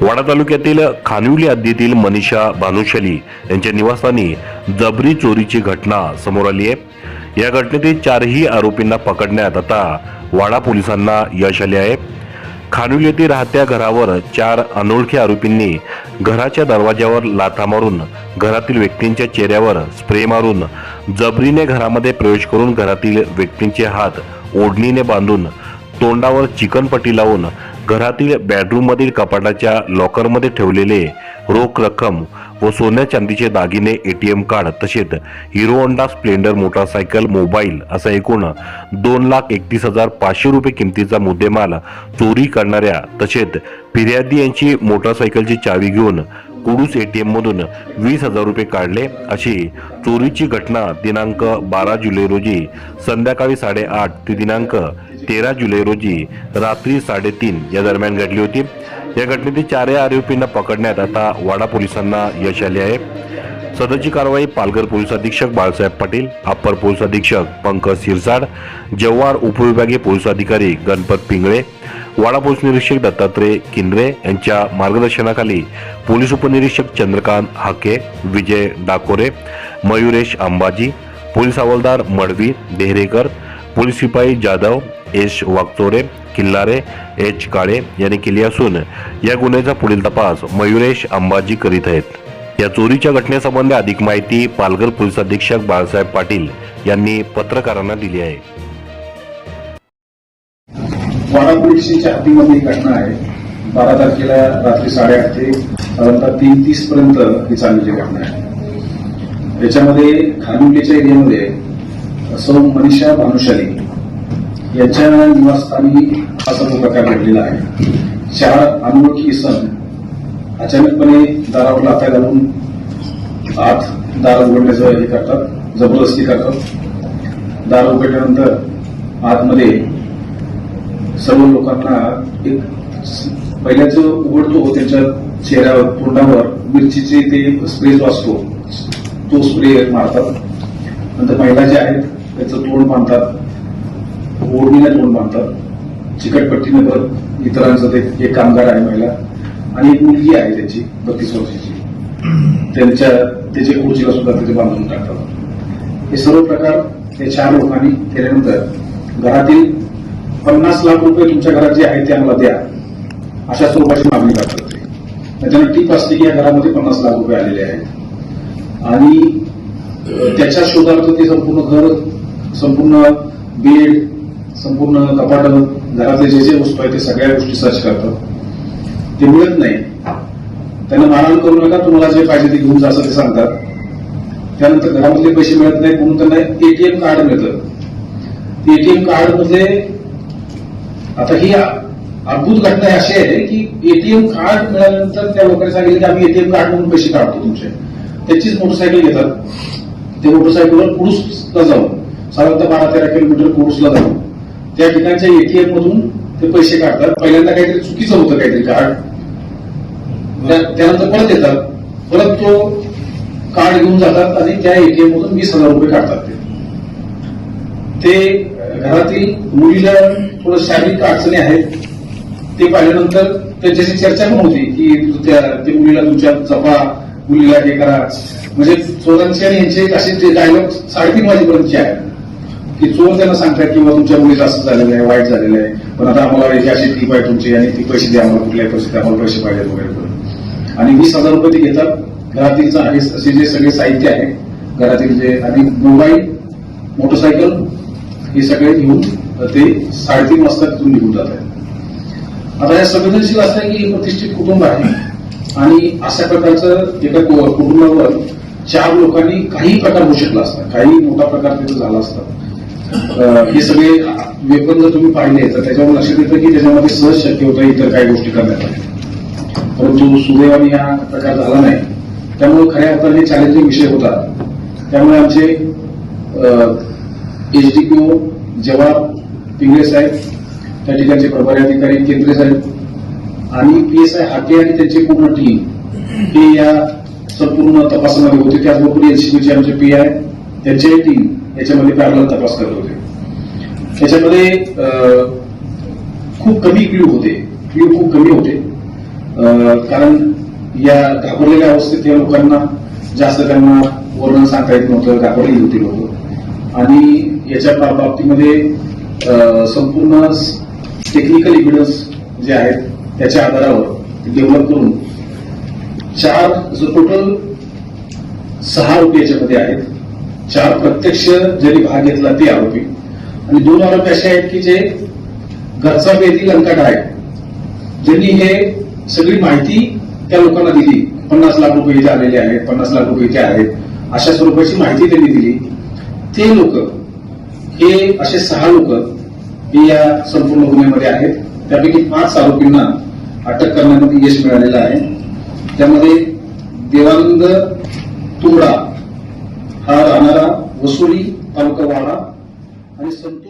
वाडा तालुक्यातील खानिवली हद्दीतील मनीषा भानुशली यांच्या निवासस्थानी जबरी चोरीची घटना समोर आली आहे. या घटनेतील चारही आरोपींना पकडण्यात आता वाडा पोलिसांना यश आले आहे. खानिवली येथील राहत्या घरावर चार अनोळखी आरोपींनी घराच्या दरवाज्यावर लाथा मारून घरातील व्यक्तींच्या चेहऱ्यावर स्प्रे मारून जबरीने घरामध्ये प्रवेश करून घरातील व्यक्तींचे हात ओढणीने बांधून तोंडावर चिकनपट्टी लावून घरातील बेडरूममधील कपाटाच्या लॉकरमध्ये ठेवलेले रोख रक्कम व सोन्या चांदीचे दागिने एटीएम कार्ड तसेच Hero Honda Splendor motorcycle mobile असा एकूण दोन लाख एकतीस हजार पाचशे रुपये किमतीचा मुद्देमाल चोरी करणाऱ्या तसेच फिर्यादी यांची मोटारसायकलची चावी घेऊन कुडूस टी एममधून वीस हजार रुपये काढले. अशी चोरीची घटना दिनांक बारा जुलै रोजी संध्याकाळी साडेआठ ते दिनांक तेरा जुलै रोजी रात्री साडेतीन या दरम्यान घडली होती. या घटनेतील चारही आरोपींना पकडण्यात आता वाडा पोलिसांना यश आले आहे. सदरची कारवाई पालघर पोलीस अधीक्षक बाळासाहेब पाटील अप्पर पोलीस अधीक्षक पंकज सिरसाड जव्हार उपविभागीय पोलीस अधिकारी गणपत पिंगळे वाडा पोलीस निरीक्षक दत्तात्रय किंद्रे यांच्या मार्गदर्शनाखाली पोलीस उपनिरीक्षक चंद्रकांत हाके विजय डाकोरे मयुरेश अंबाजी पोलीस हवालदार मडवी देहरेकर पोलीस शिपाई जाधव एस वागचोरे किल्लारे एच काळे यांनी केली असून या गुन्ह्याचा पुढील तपास मयुरेश अंबाजी करीत आहेत. या चोरीच्या घटनेसंबंधी अधिक माहिती पालघर पोलीस अधीक्षक बाळासाहेब पाटील यांनी पत्रकारांना दिली आहे. वाडा हद्दीमध्ये ही घटना आहे. बारा तारखेला रात्री साडेआठ ते साधारणतः तीन तीस पर्यंत ही चाललेली घटना आहे. याच्यामध्ये खानविलेच्या एरियामध्ये असो मनीषा भानुशाली यांच्या निवासस्थानी हा सर्व प्रकार घडलेला आहे. चार अनोळखी सण अचानकपणे दारावर लाथा घालून आत दार उघडण्याचं हे करतात जबरदस्ती करतात. दार उघडल्यानंतर आतमध्ये सर्व लोकांना एक पहिल्याच उघडतो त्यांच्या चेहऱ्यावर तोंडावर मिरचीचे ते स्प्रे जो असतो तो स्प्रे मारतात. नंतर महिला ज्या आहेत त्याचं तोंड बांधतात. ओढणीला तोंड बांधतात. चिकटपट्टीने परत इतरांचं ते एक कामगार आहे महिला. आणि एक मुलगी आहे त्याची बत्तीस वर्षाची. त्यांच्या त्याचे खुर्चीला सुद्धा तिथे बांधून टाकतात. हे सर्व प्रकार ते चार लोकांनी केल्यानंतर घरातील पन्नास लाख रुपये तुमच्या घरात जे आहे ते आम्हाला द्या. अशा स्वरूपाची मागणी करतात ते. त्याच्यानं टीप असते की या घरामध्ये पन्नास लाख रुपये आलेले आहेत. आणि त्याच्या शोधार्थ ते संपूर्ण घर संपूर्ण बेड संपूर्ण कपाट घरातले जे जे वस्तू आहेत ते सगळ्या गोष्टी सर्च करतात ते मिळत नाही. त्यांना मारहाण करू नका तुम्हाला जे पाहिजे ते घेऊन जा असं ते सांगतात. त्यानंतर घरामधले पैसे मिळत नाही म्हणून त्यांना एटीएम कार्ड मिळतं. एटीएम कार्डमध्ये आता ही अद्भुत घटना अशी आहे की एटीएम कार्ड मिळाल्यानंतर त्या लोकांनी सांगितलं की आम्ही एटीएम कार्ड म्हणून पैसे काढतो तुमचे. त्याचीच मोटरसायकल घेतात. ते मोटरसायकलवर पुरुष जाऊन. साधारणतः बारा तेरा किलोमीटर कोर्सला जाऊन त्या ठिकाणच्या एटीएम मधून ते पैसे काढतात. पहिल्यांदा काहीतरी चुकीचं होतं काहीतरी कार्ड त्यानंतर परत येतात. परत तो कार्ड घेऊन जातात आणि त्या एटीएम मधून वीस हजार रुपये काढतात ते. ते घरातील मुलीला थोडं शारीरिक अडचणी आहेत. ते पाहिल्यानंतर त्यांच्याशी चर्चा पण होती की त्या ते मुलीला तुमच्या जपा मुलीला हे करा. म्हणजे चोरांचे आणि यांचे असे डायलॉग साडेतीन वाजेपर्यंतचे आहेत की चोर त्यांना सांगतात किंवा तुमच्या मुलीचं असं झालेलं आहे वाईट झालेलं आहे. पण आता आम्हाला याची अशी टीप आहे तुमची आणि ती पैसे द्या आम्हाला कुठल्याही पैसे आम्हाला पैसे पाहिजेत वगैरे करून. आणि वीस हजार रुपये ते घेतात. घरातील असे जे सगळे साहित्य आहे घरातील जे आणि मोबाईल मोटरसायकल हे सगळे घेऊन ते साडेतीन वाजता तिथून निघून जात आहेत आता या संवेदनशील असं आहे की हे प्रतिष्ठित कुटुंब आहे. आणि अशा प्रकारचं एका कुटुंबावर चार लोकांनी काही प्रकार होऊ शकला असता. काही मोठा प्रकार तिथे झाला असता. हे सगळे वेपन जर तुम्ही पाहिले तर त्याच्यावर लक्षात येतं की त्याच्यामध्ये सहज शक्य होतं इतर काही गोष्टी करण्यात परंतु सुदैवाने हा प्रकार झाला नाही. त्यामुळे खऱ्या अर्थाने चॅलेंजिंग विषय होता. त्यामुळे आमचे एच डी पीओ जवाब पिंगळे साहेब त्या ठिकाणचे प्रभारी अधिकारी केंद्रे साहेब आणि पी एस आय हाके आणि त्यांची पूर्ण टीम हे या संपूर्ण तपासामध्ये होते. त्याचबरोबर एनसीबीचे आमचे पी आय त्यांच्याही टीम याच्यामध्ये पॅरल तपास करत होते. त्याच्यामध्ये अं, खूप कमी क्ल्यू होते. क्ल्यू खूप कमी होते. अं, कारण या घाबरलेल्या अवस्थेत या लोकांना जास्त त्यांना वर्णन सांगता येत नव्हतं घाबरलेली होती लोक. आणि याच्या बाबतीमध्ये अं, संपूर्ण टेक्निकल इव्हिडन्स जे आहेत त्याच्या आधारावर डेव्हलप करून चार जो टोटल सहा रुपये याच्यामध्ये आहेत. चार प्रत्यक्ष ज्यांनी भाग घेतला ते आरोपी. आणि दोन आरोपी असे आहेत की जे घरचा येथील लंकाट आहेत. ज्यांनी हे सगळी माहिती त्या लोकांना दिली. पन्नास लाख रुपये इथे आलेले आहेत पन्नास लाख रुपये इथे आहेत. अशा स्वरूपाची माहिती त्यांनी दिली. ते लोक हे असे सहा लोक हे या संपूर्ण गुन्ह्यामध्ये आहेत. त्यापैकी पाच आरोपींना अटक करण्यामध्ये यश मिळालेलं आहे. त्यामध्ये देवानंद तुंबडा हा राहणारा वसुली तालुका वाडा आणि संतोष